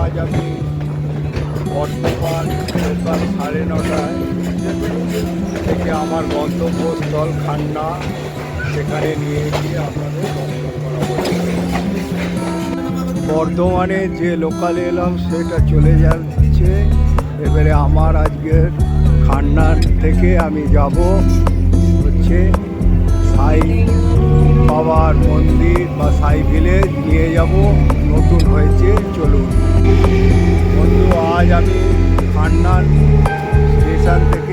আজ আমি বর্তমান সকাল সাড়ে নটায় থেকে আমার গন্তব্যস্থল খান্না সেখানে নিয়ে গিয়ে আপনাদের দর্শন বর্ধমানে যে লোকালে এলাম, সেটা চলে যাচ্ছে। এবারে আমার আজকের খান্নার থেকে আমি যাব হচ্ছে সাই বাবার মন্দির বা সাই ভিলেজ নিয়ে যাব। নতুন হয়েছে, চলুন। বন্ধু আজ আমি খান্নার স্টেশন থেকে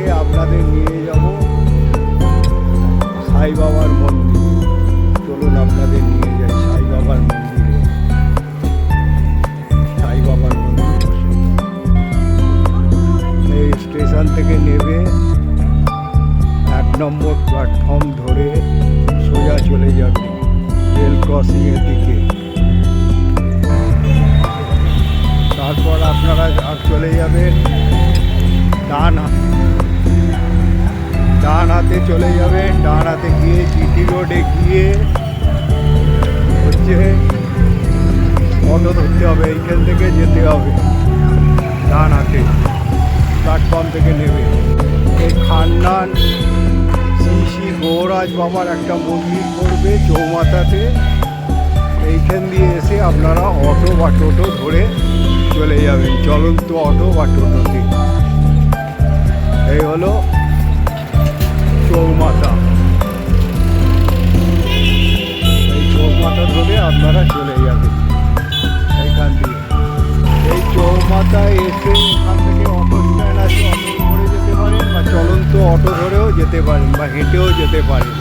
হচ্ছে অটো ধরতে হবে, এইখান থেকে যেতে হবে। ডান হাতে প্ল্যাটফর্ম থেকে নেবে। এই খান্নান শ্রী শ্রী গৌরাজ বাবার একটা মন্দির করবে চৌমাথাতে। এইখান দিয়ে এসে আপনারা অটো বা টোটো ধরে চলে যাবেন। চলন্ত অটো বা টোটোতে। এই হলো চৌমাথা। চৌমাথা ধরে আপনারা চলে যাবেন। এইখান দিয়ে। এই চৌমাথায় এসে এখান থেকে অটো স্ট্যান্ড আছে, অটো ধরে যেতে পারেন বা চলন্ত অটো ধরেও যেতে পারেন বা হেঁটেও যেতে পারেন।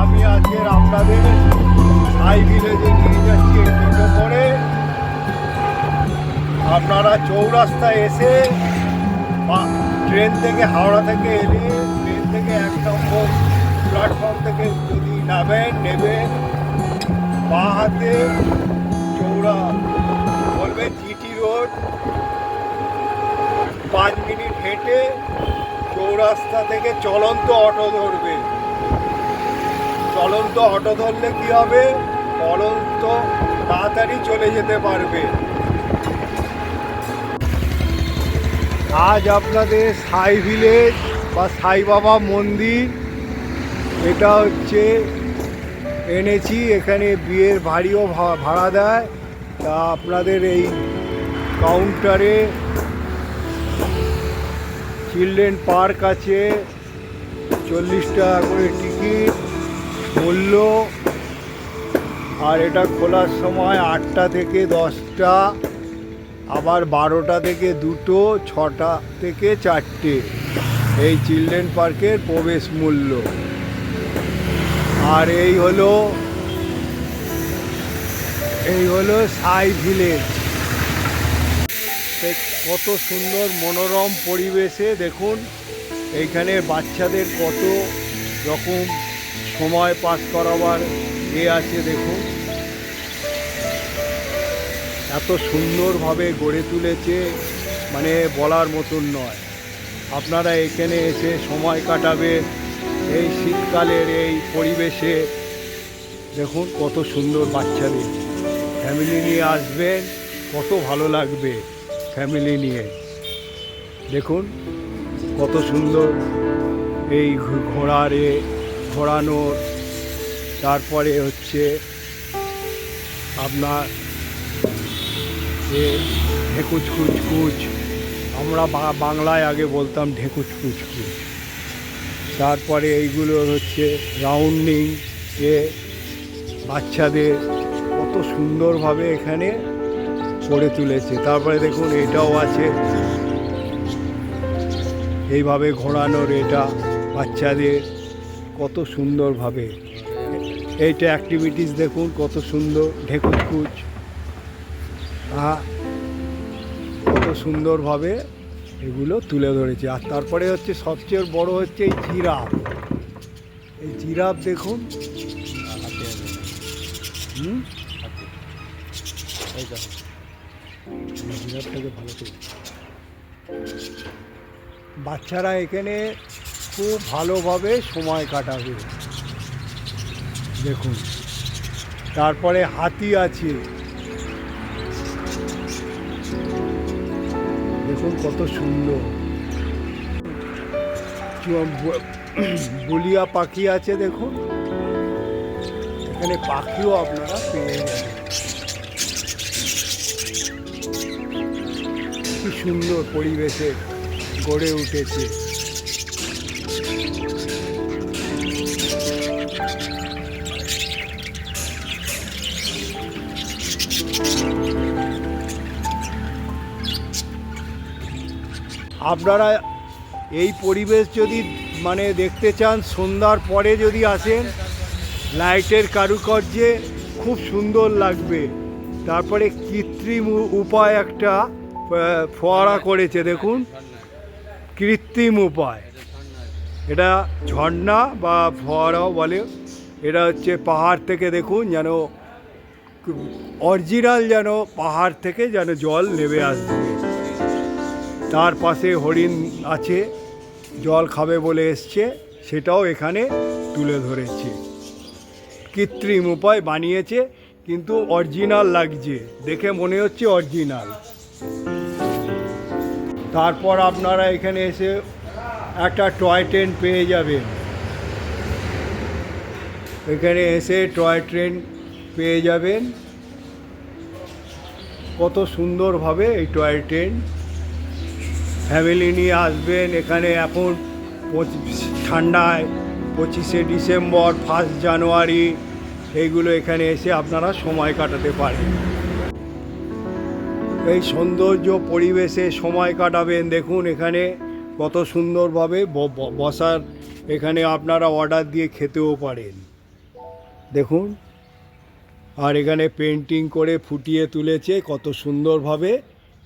আমি আজকের আপনাদের সাই ভিলেজে নিয়ে যাচ্ছি এই টোটো করে। আপনারা চৌরাস্তায় এসে বা ট্রেন থেকে হাওড়া থেকে এলে ট্রেন থেকে এক নম্বর প্ল্যাটফর্ম থেকে যদি নামেন নেবেন বাঁ হাতে চৌড়া। বলবে জিটি রোড। পাঁচ মিনিট হেঁটে চৌরাস্তা থেকে চলন্ত অটো ধরবে। চলন্ত অটো ধরলে কি হবে? চলন্ত, তাড়াতাড়ি চলে যেতে পারবে। আজ আপনাদের সাই ভিলেজ বা সাই বাবা মন্দির এটা হচ্ছে এনেছি, এখানে বিয়ের ভাড়িও ভা- ভাড়া দেয়। তা আপনাদের এই কাউন্টারে চিলড্রেন পার্ক আছে, চল্লিশ টাকা করে টিকিট মূল্য। আর এটা খোলার সময় আটটা থেকে দশটা, আবার বারোটা থেকে দুটো, ছটা থেকে চারটে। এই চিলড্রেন পার্কের প্রবেশ মূল্য। আর এই হলো এই হলো সাই ভিলেজ। কত সুন্দর মনোরম পরিবেশে দেখুন, এইখানে বাচ্চাদের কত রকম সময় পাস করাবার এ আছে দেখুন। এত সুন্দরভাবে গড়ে তুলেছে মানে বলার মতন নয়। আপনারা এখানে এসে সময় কাটাবেন এই শীতকালের এই পরিবেশে দেখুন কত সুন্দর বাচ্চাদের। ফ্যামিলি নিয়ে আসবেন কত ভালো লাগবে ফ্যামিলি নিয়ে। দেখুন কত সুন্দর এই ঘোড়ার ঘোরানোর, তারপরে হচ্ছে আপনার ঢেকুচ কুচ কুচ আমরা বাংলায় আগে বলতাম ঢেকুচ কুচ কুচ তারপরে এইগুলো হচ্ছে রাউন্ডিং এ বাচ্চাদের কত সুন্দরভাবে এখানে করে তুলেছে। তারপরে দেখুন, এটাও আছে। এইভাবে ঘোরানোর এটা বাচ্চাদের কত সুন্দরভাবে। এইটা অ্যাক্টিভিটিস দেখুন, কত সুন্দর। ঢেকুচকুচ হ্যাঁ কত সুন্দরভাবে এগুলো তুলে ধরেছে। আর তারপরে হচ্ছে সবচেয়ে বড় হচ্ছে এই জিরাফ। এই জিরাফ দেখুন। ভালো বাচ্চারা এখানে খুব ভালোভাবে সময় কাটাবে। দেখুন। তারপরে হাতি আছে। দেখুন কত সুন্দর। বলিয়া পাখি আছে দেখুন এখানে পাখিও আপনারা পেয়ে যাবেন। কি সুন্দর পরিবেশে গড়ে উঠেছে। আপনারা এই পরিবেশ যদি মানে দেখতে চান, সন্ধ্যার পরে যদি আসেন, লাইটের কারুকার্যে খুব সুন্দর লাগবে। তারপরে কৃত্রিম উপায় একটা ফোয়ারা করেছে, দেখুন। কৃত্রিম উপায়। এটা ঝর্ণা বা ফোয়ারাও বলে। এটা হচ্ছে পাহাড় থেকে, দেখুন, যেন অরিজিনাল যেন পাহাড় থেকে যেন জল নেমে আসবে। তার পাশে হরিণ আছে, জল খাবে বলে এসছে, সেটাও এখানে তুলে ধরেছে। কৃত্রিম উপায় বানিয়েছে, কিন্তু অরিজিনাল লাগছে। দেখে মনে হচ্ছে অরিজিনাল। তারপর আপনারা এখানে এসে একটা টয় ট্রেন পেয়ে যাবেন। এখানে এসে টয় ট্রেন পেয়ে যাবেন। কত সুন্দরভাবে এই টয় ট্রেন ফ্যামিলি নিয়ে আসবেন। এখানে এখন ঠান্ডায় পঁচিশে ডিসেম্বর, ফার্স্ট জানুয়ারি, এইগুলো এখানে এসে আপনারা সময় কাটাতে পারেন। এই সৌন্দর্য পরিবেশে সময় কাটাবেন। দেখুন এখানে কত সুন্দরভাবে বসার এখানে আপনারা অর্ডার দিয়ে খেতেও পারেন। দেখুন, আর এখানে পেন্টিং করে ফুটিয়ে তুলেছে কত সুন্দরভাবে।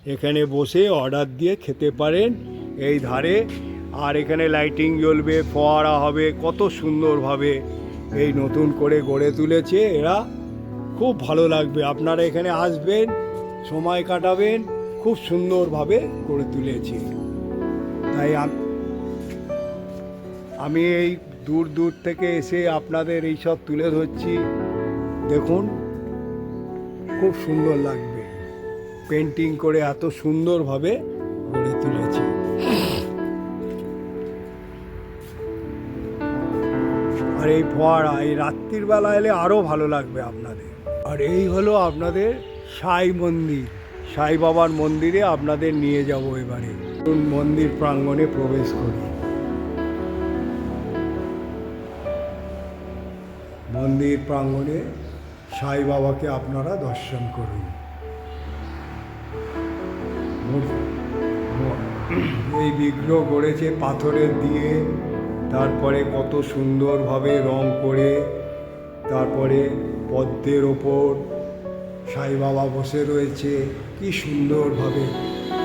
এখানে বসে অর্ডার দিয়ে খেতে পারেন এই ধারে। আর এখানে লাইটিং জ্বলবে, ফোয়ারা হবে, কত সুন্দরভাবে এই নতুন করে গড়ে তুলেছে এরা। খুব ভালো লাগবে, আপনারা এখানে আসবেন, সময় কাটাবেন, খুব সুন্দরভাবে গড়ে তুলেছে। তাই আমি এই দূর দূর থেকে এসে আপনাদের এইসব তুলে ধরছি। দেখুন, খুব সুন্দর লাগবে। পেন্টিং করে এত সুন্দরভাবে গড়ে তুলেছে। আর এই ফোয়ারা, এই রাত্রির বেলা এলে আরও ভালো লাগবে আপনাদের। আর এই হলো আপনাদের সাই মন্দির। সাই বাবার মন্দিরে আপনাদের নিয়ে যাব এবারে। মন্দির প্রাঙ্গণে প্রবেশ করি। মন্দির প্রাঙ্গণে সাই বাবাকে আপনারা দর্শন করুন। এই বিগ্রহ গড়েছে পাথরের দিয়ে, তারপরে কত সুন্দরভাবে রং করে, তারপরে পদ্মের ওপর সাই বাবা বসে রয়েছে, কি সুন্দরভাবে।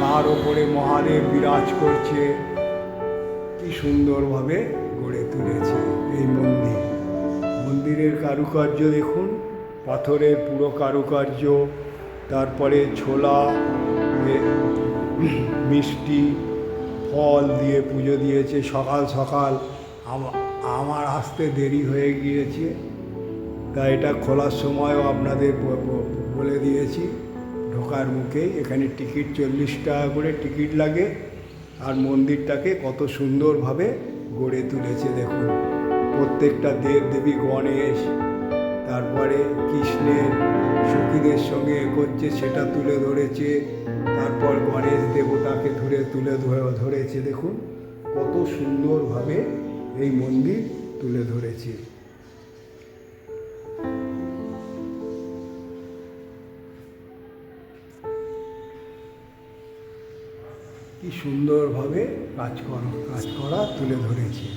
তার ওপরে মহাদেব বিরাজ করছে, কি সুন্দরভাবে গড়ে তুলেছে এই মন্দির। মন্দিরের কারুকার্য দেখুন, পাথরের পুরো কারুকার্য, তারপরে ছোলা মিষ্টি, ফল দিয়ে পুজো দিয়েছে, সকাল সকাল। আমা- আমার আসতে দেরি হয়ে গিয়েছে। তাই এটা খোলার সময়ও আপনাদের বলে দিয়েছি। ঢোকার মুখেই এখানে টিকিট চল্লিশ টাকা করে টিকিট লাগে। আর মন্দিরটাকে কত সুন্দরভাবে গড়ে তুলেছে দেখুন। প্রত্যেকটা দেব দেবী গণেশ, তারপরে কৃষ্ণের, সখীদের সঙ্গে করছে, সেটা তুলে ধরেছে। তারপর গণেশ দেবতাকে ধরে তুলে ধরে- ধরেছে, দেখুন, কত সুন্দরভাবে এই মন্দির তুলে ধরেছে। কি সুন্দরভাবে কাজ করা কাজ করা তুলে ধরেছে।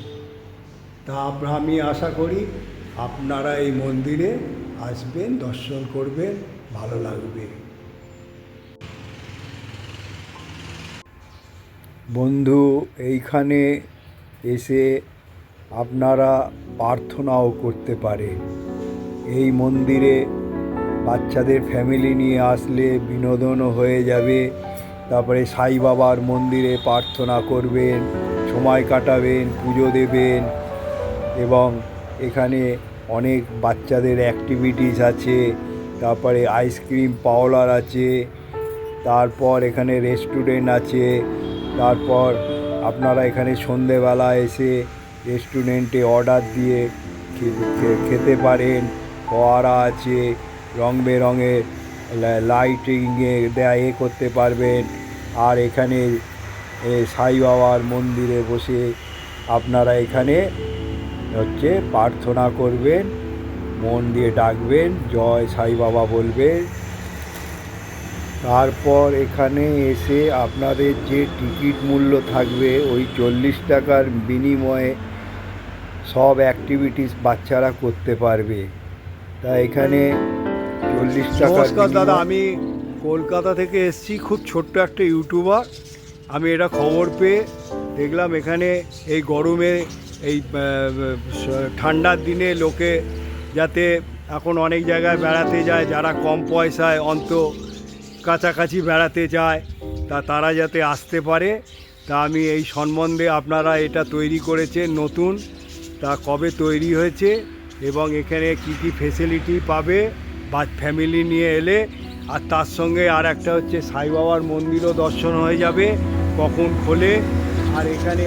তা আমি আশা করি আপনারা এই মন্দিরে আসবেন, দর্শন করবেন, ভালো লাগবে। বন্ধু, এইখানে এসে আপনারা প্রার্থনাও করতে পারেন এই মন্দিরে বাচ্চাদের ফ্যামিলি নিয়ে আসলে বিনোদনও হয়ে যাবে। তারপরে সাই বাবার মন্দিরে প্রার্থনা করবেন, সময় কাটাবেন, পুজো দেবেন এবং এখানে অনেক বাচ্চাদের অ্যাক্টিভিটিস আছে। তারপরে আইসক্রিম পাওলার আছে। তারপর এখানে রেস্টুরেন্ট আছে। তারপর আপনারা এখানে সন্ধেবেলা এসে রেস্টুরেন্টে অর্ডার দিয়ে খেতে পারেন। ফোয়ারা আছে, রং বেরঙের লাইটিংয়ে দেয়া, এ করতে পারবেন। আর এখানে সাই বাবার মন্দিরে বসে আপনারা এখানে হচ্ছে প্রার্থনা করবেন, মন দিয়ে ডাকবেন, জয় সাই বাবা বলবেন তারপর এখানে এসে আপনাদের যে টিকিট মূল্য থাকবে ওই চল্লিশ টাকার বিনিময়ে সব অ্যাক্টিভিটিস বাচ্চারা করতে পারবে। তা এখানে চল্লিশ টাকা নমস্কার দাদা আমি কলকাতা থেকে এসেছি খুব ছোট্ট একটা ইউটিউবার আমি এটা খবর পেয়ে দেখলাম এখানে এই গরমে এই ঠান্ডার দিনে লোকে যাতে এখন অনেক জায়গায় বেড়াতে যায় যারা কম পয়সায় অন্ত কাছাকাছি বেড়াতে যায়, তা তারা যাতে আসতে পারে, তা আমি এই সম্বন্ধে আপনারা এটা তৈরি করেছেন নতুন, তা কবে তৈরি হয়েছে এবং এখানে কি কি ফেসিলিটি পাবে বা ফ্যামিলি নিয়ে এলে, আর তার সঙ্গে আর একটা হচ্ছে সাই বাবার মন্দিরও দর্শন হয়ে যাবে, কখন খোলে, আর এখানে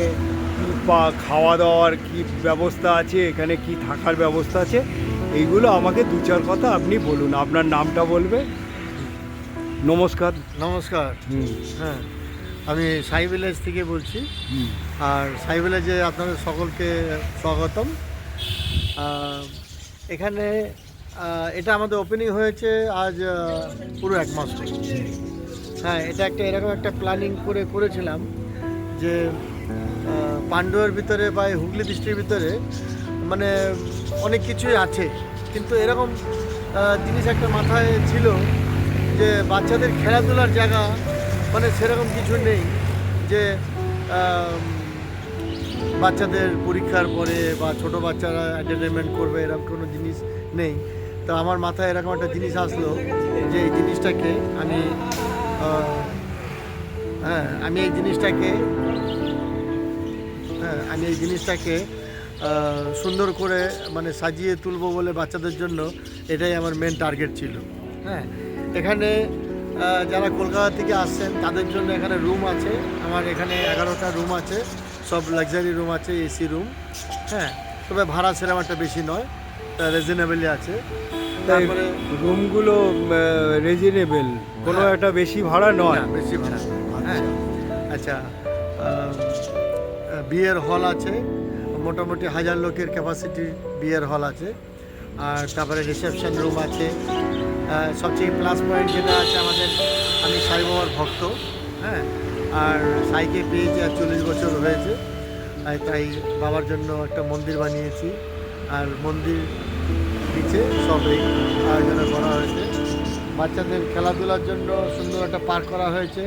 কি পা খাওয়া দাওয়ার কি ব্যবস্থা আছে, এখানে কি থাকার ব্যবস্থা আছে, এইগুলো আমাকে দু চার কথা আপনি বলুন, আপনার নামটা বলবে নমস্কার। নমস্কার। হ্যাঁ আমি সাই ভিলেজ থেকে বলছি। আর সাই ভিলেজে আপনাদের সকলকে স্বাগতম। এখানে এটা আমাদের ওপেনিং হয়েছে আজ পুরো এক মাস থেকে হ্যাঁ এটা একটা এরকম একটা প্ল্যানিং করে করেছিলাম যে পাণ্ডুয়ার ভিতরে বা এই হুগলি ডিস্ট্রিক্টের ভিতরে মানে অনেক কিছুই আছে। কিন্তু এরকম জিনিস একটা মাথায় ছিল যে বাচ্চাদের খেলাধুলার জায়গা মানে সেরকম কিছু নেই যে বাচ্চাদের পরীক্ষার পরে বা ছোট বাচ্চারা এন্টারটেনমেন্ট করবে, এরকম কোনো জিনিস নেই। তো আমার মাথায় এরকম একটা জিনিস আসলো যে, এই জিনিসটাকে আমি হ্যাঁ আমি এই জিনিসটাকে হ্যাঁ আমি এই জিনিসটাকে সুন্দর করে মানে সাজিয়ে তুলবো বলে বাচ্চাদের জন্য, এটাই আমার মেন টার্গেট ছিল। হ্যাঁ এখানে যারা কলকাতা থেকে আসছেন তাদের জন্য এখানে রুম আছে। আমার এখানে এগারোটা রুম আছে। সব লাক্সারি রুম আছে এসি রুম হ্যাঁ তবে ভাড়া সেরকম একটা বেশি নয় রিজনেবলই আছে। তারপরে রুমগুলো রিজনেবল কোনো হ্যাঁ। একটা বেশি ভাড়া নয়। বেশি ভাড়া হ্যাঁ আচ্ছা। বিয়ের হল আছে। মোটামুটি হাজার লোকের ক্যাপাসিটির বিয়ের হল আছে। আর তারপরে রিসেপশন রুম আছে। সবচেয়ে প্লাস পয়েন্ট যেটা আছে আমাদের আমি সাই বাবার ভক্ত হ্যাঁ? আর সাইকে পেয়েছি আর চল্লিশ বছর হয়েছে তাই বাবার জন্য একটা মন্দির বানিয়েছি। আর মন্দির নিচে সব এই আয়োজনা করা হয়েছে। বাচ্চাদের খেলাধুলার জন্য সুন্দর একটা পার্ক করা হয়েছে।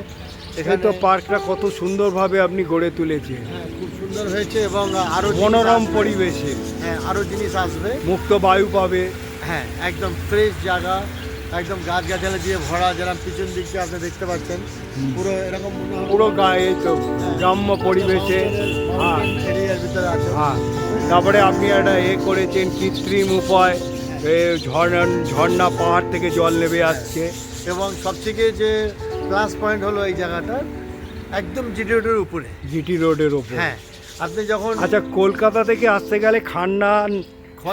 এখানে তো পার্কটা কত সুন্দরভাবে আপনি গড়ে তুলেছেন। হ্যাঁ খুব সুন্দর হয়েছে এবং আরও মনোরম পরিবেশে। হ্যাঁ আরও জিনিস আসবে। মুক্ত বায়ু পাবে। হ্যাঁ একদম ফ্রেশ জায়গা। একদম গাছ গাছালি দিয়ে ভরা যেরকম পিছন দিকটা আপনি দেখতে পাচ্ছেন পুরো এরকম পুরো গায়ে তো গ্রাম্য পরিবেশে হ্যাঁ। ভিতরে আছে। হ্যাঁ। তারপরে আপনি একটা এ করেছেন কৃত্রিম উপায় এ ঝর্ণা ঝর্ণা পাহাড় থেকে জল নেমে আসছে। এবং সবথেকে যে প্লাস পয়েন্ট হলো এই জায়গাটা একদম জিডি রোডের উপরে। জিটি রোডের ওপর হ্যাঁ। আপনি যখন আচ্ছা কলকাতা থেকে আসতে গেলে খন্ডনের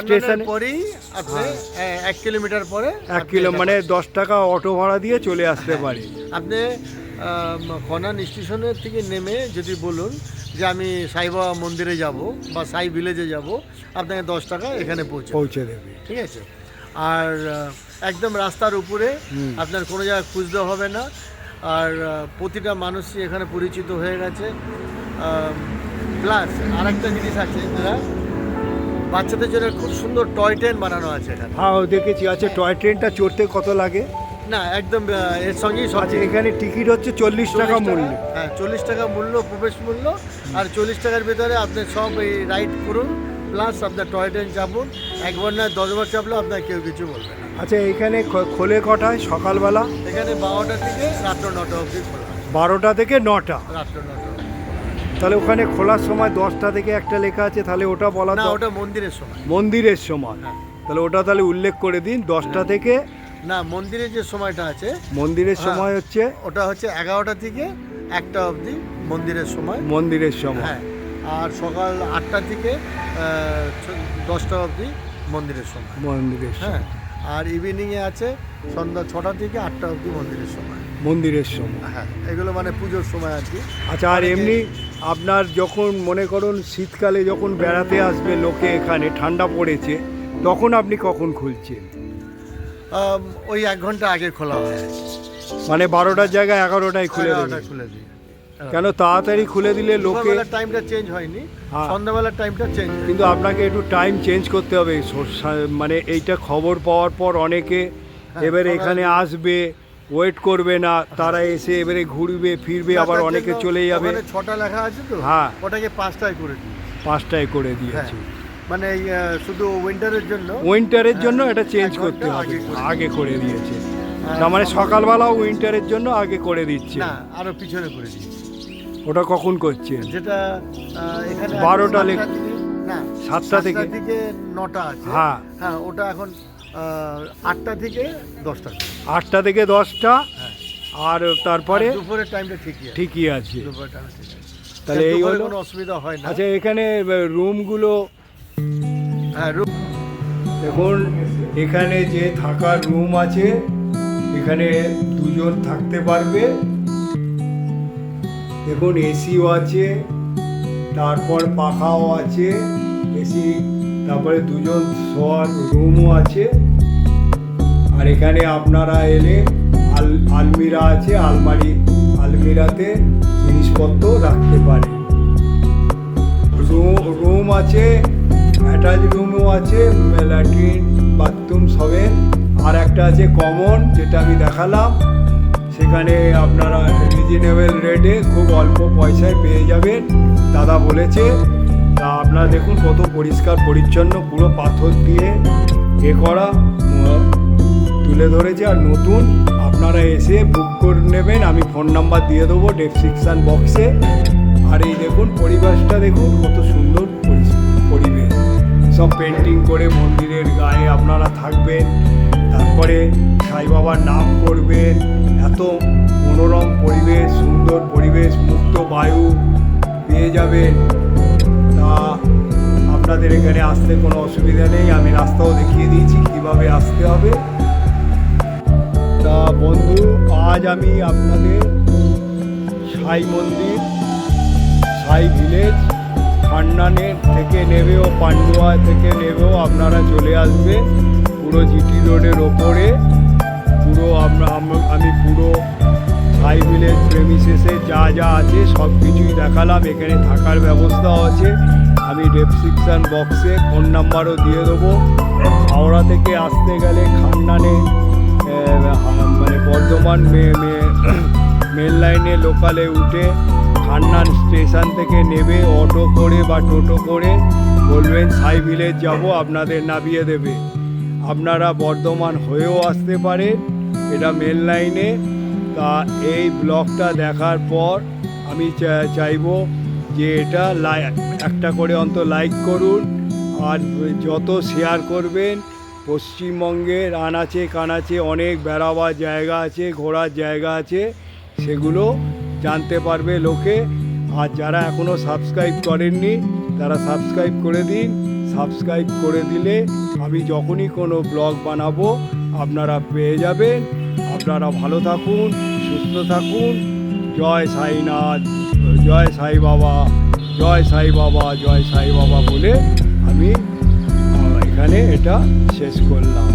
স্টেশনে? পরেই আপনি হ্যাঁ। এক কিলোমিটার পরে এক কিলো মানে দশ টাকা অটো ভাড়া দিয়ে চলে আসতে হ্যাঁ। পারি। আপনি খনান স্টেশনের থেকে নেমে যদি বলুন যে আমি সাই বাবা মন্দিরে যাব বা সাই ভিলেজে যাব আপনাকে দশ টাকা এখানে পৌঁছে পৌঁছে দেবে। ঠিক আছে? আর একদম রাস্তার উপরে আপনার কোনো জায়গায় খুঁজতে হবে না। আর প্রতিটা মানুষই এখানে পরিচিত হয়ে গেছে। প্লাস আর একটা জিনিস আছে যেটা বাচ্চাদের জন্য খুব সুন্দর টয় ট্রেন বানানো আছে এখানে। হ্যাঁ দেখেছি আচ্ছা টয় ট্রেনটা চড়তে কত লাগে? না একদম এর সঙ্গেই সব আচ্ছা এখানে টিকিট হচ্ছে চল্লিশ টাকা মূল্য। হ্যাঁ চল্লিশ টাকা মূল্য প্রবেশ মূল্য আর চল্লিশ টাকার ভিতরে আপনি সব এই রাইড করুন প্লাস আপনার টয় ট্রেন চাপুন। একবার না দশবার চাপলেও আপনার কেউ কিছু বলবে না। আচ্ছা এখানে খোলে কটায় সকালবেলা? এখানে বারোটা থেকে রাত্র নটা অবধি খোলা বারোটা থেকে নটা? রাত্র নটা। তাহলে ওখানে খোলার সময় দশটা থেকে একটা লেখা আছে তাহলে ওটা বলা না ওটা মন্দিরের সময়। মন্দিরের সময়। হ্যাঁ। তাহলে ওটা তাহলে উল্লেখ করে দিন দশটা থেকে না মন্দিরের যে সময়টা আছে মন্দিরের হ্যাঁ। সময় হচ্ছে ওটা হচ্ছে এগারোটা থেকে একটা অবধি মন্দিরের সময়। মন্দিরের সময়। হ্যাঁ আর সকাল আটটা থেকে দশটা অবধি মন্দিরের সময়। মন্দিরের হ্যাঁ আর ইভিনিংয়ে আছে সন্ধ্যা ছটা থেকে আটটা অবধি মন্দিরের সময়। মন্দিরের সময়। হ্যাঁ এগুলো মানে পুজোর সময় আর কি। আচ্ছা আর এমনি আপনার যখন মনে করুন শীতকালে যখন বেড়াতে আসবে লোকে এখানে ঠান্ডা পড়েছে তখন আপনি কখন খুলছেন? ওই এক ঘণ্টা আগে খোলা হয়। মানে বারোটার জায়গায় এগারোটায় খুলে খুলে দিই। কেন তাড়াতাড়ি খুলে দিলে লোকে টাইমটা চেঞ্জ হয়নি। হ্যাঁ। সন্ধ্যাবেলার টাইমটা চেঞ্জ কিন্তু আপনাকে একটু টাইম চেঞ্জ করতে হবে। মানে এইটা খবর পাওয়ার পর অনেকে হ্যাঁ, এবারে এখানে আসবে। ওয়েট করবে না তারা এসে এবারে ঘুরবে ফিরবে আবার অনেকে চলে যাবে। ছটা লেখা আছে তো? হ্যাঁ। ওটাকে পাঁচটায় করে দিই পাঁচটায় করে হ্যাঁ। দিয়েছে মানে শুধু উইন্টারের জন্য? উইন্টারের জন্য হ্যাঁ, এটা চেঞ্জ করতে হবে। আগে করে দিয়েছে। আর তার মানে সকাল- সকালবেলাও উইন্টারের জন্য আগে করে দিচ্ছে। না আরও পিছনে করে দিচ্ছে ওটা কখন করছেন? যেটা এখানে বারোটা লেখ- না সাতটা থেকে? নটা আছে। হ্যাঁ। হ্যাঁ ওটা এখন আটটা থেকে দশটা। আটটা থেকে দশটা হ্যাঁ। আর তারপরে? দুপুরের টাইমটা ঠিকই আছে। ঠিকই আছে। তাহলে এই হলো কোনো অসুবিধা হয় না। আচ্ছা এখানে রুমগুলো হ্যাঁ রু- দেখুন এখানে যে থাকার রুম আছে এখানে দুজন থাকতে পারবে। দেখুন এসিও আছে তারপর পাখাও আছে এসি তারপরে দুজন শোয়ার রুমও আছে। আর এখানে আপনারা এলে আল, আলমিরা আছে, আলমারি, আলমিরাতে জিনিসপত্র রাখতে পারে। রুম রুম আছে, অ্যাটাচ রুমও আছে ল্যাট্রিন বাথরুম সবে। আর একটা আছে কমন, যেটা আমি দেখালাম। সেখানে আপনারা রিজনেবল রেটে খুব অল্প পয়সায় পেয়ে যাবেন। দাদা বলেছে তা আপনারা দেখুন কত পরিষ্কার, পরিচ্ছন্ন, পুরো পাথর দিয়ে এ করা তুলে ধরেছে। আর নতুন আপনারা এসে বুক করে নেবেন। আমি ফোন নাম্বার দিয়ে দেবো ডেসক্রিপশান বক্সে আর এই দেখুন পরিবেশটা দেখুন কত সুন্দর পরি- পরিবেশ। সব পেন্টিং করে মন্দিরের গায়ে আপনারা থাকবেন। তারপরে সাই বাবার নাম করবেন। এত মনোরম পরিবেশ, সুন্দর পরিবেশ, মুক্ত বায়ু পেয়ে যাবেন। আপনাদের এখানে আসতে কোনো অসুবিধা নেই, আমি রাস্তাও দেখিয়ে দিয়েছি কীভাবে আসতে হবে। তা বন্ধু, আজ আমি আপনাদের সাই মন্দির, সাই ভিলেজ খান্নানের থেকে নেবেও, পান্ডুয়া থেকে নেবেও আপনারা চলে আসবে। পুরো জিটি রোডের ওপরে, পুরো আমরা, আমি পুরো প্রেমিসেসে যা যা আছে সব কিছুই দেখালাম, এখানে থাকার ব্যবস্থাও আছে। আমি ডেসক্রিপশান বক্সে ফোন নাম্বারও দিয়ে দেবো। হাওড়া থেকে আসতে গেলে খান্নানে মানে বর্ধমান মেন লাইনে লোকালে উঠে খান্নান স্টেশন থেকে নেবে অটো করে বা টোটো করে বলবেন, সাই ভিলেজ যাব, আপনাদের নামিয়ে দেবে। আপনারা বর্ধমান হয়েও আসতে পারে। এটা মেন লাইনে তা এই ব্লগটা দেখার পর আমি চাইব যে এটা একটা করে অন্ত লাইক করুন। আর যত শেয়ার করবেন পশ্চিমবঙ্গের আনাচে কানাচে অনেক বেড়াবার জায়গা আছে, ঘোরার জায়গা আছে, সেগুলো জানতে পারবে লোকে। আর যারা এখনও সাবস্ক্রাইব করেননি, তারা সাবস্ক্রাইব করে দিন। সাবস্ক্রাইব করে দিলে আমি যখনই কোনো ব্লগ বানাবো, আপনারা পেয়ে যাবেন। আপনারা ভালো থাকুন, সুস্থ থাকুন। জয় সাইনাথ, জয় সাই বাবা, জয় সাই বাবা, জয় সাই বাবা বলে আমি এখানে এটা শেষ করলাম।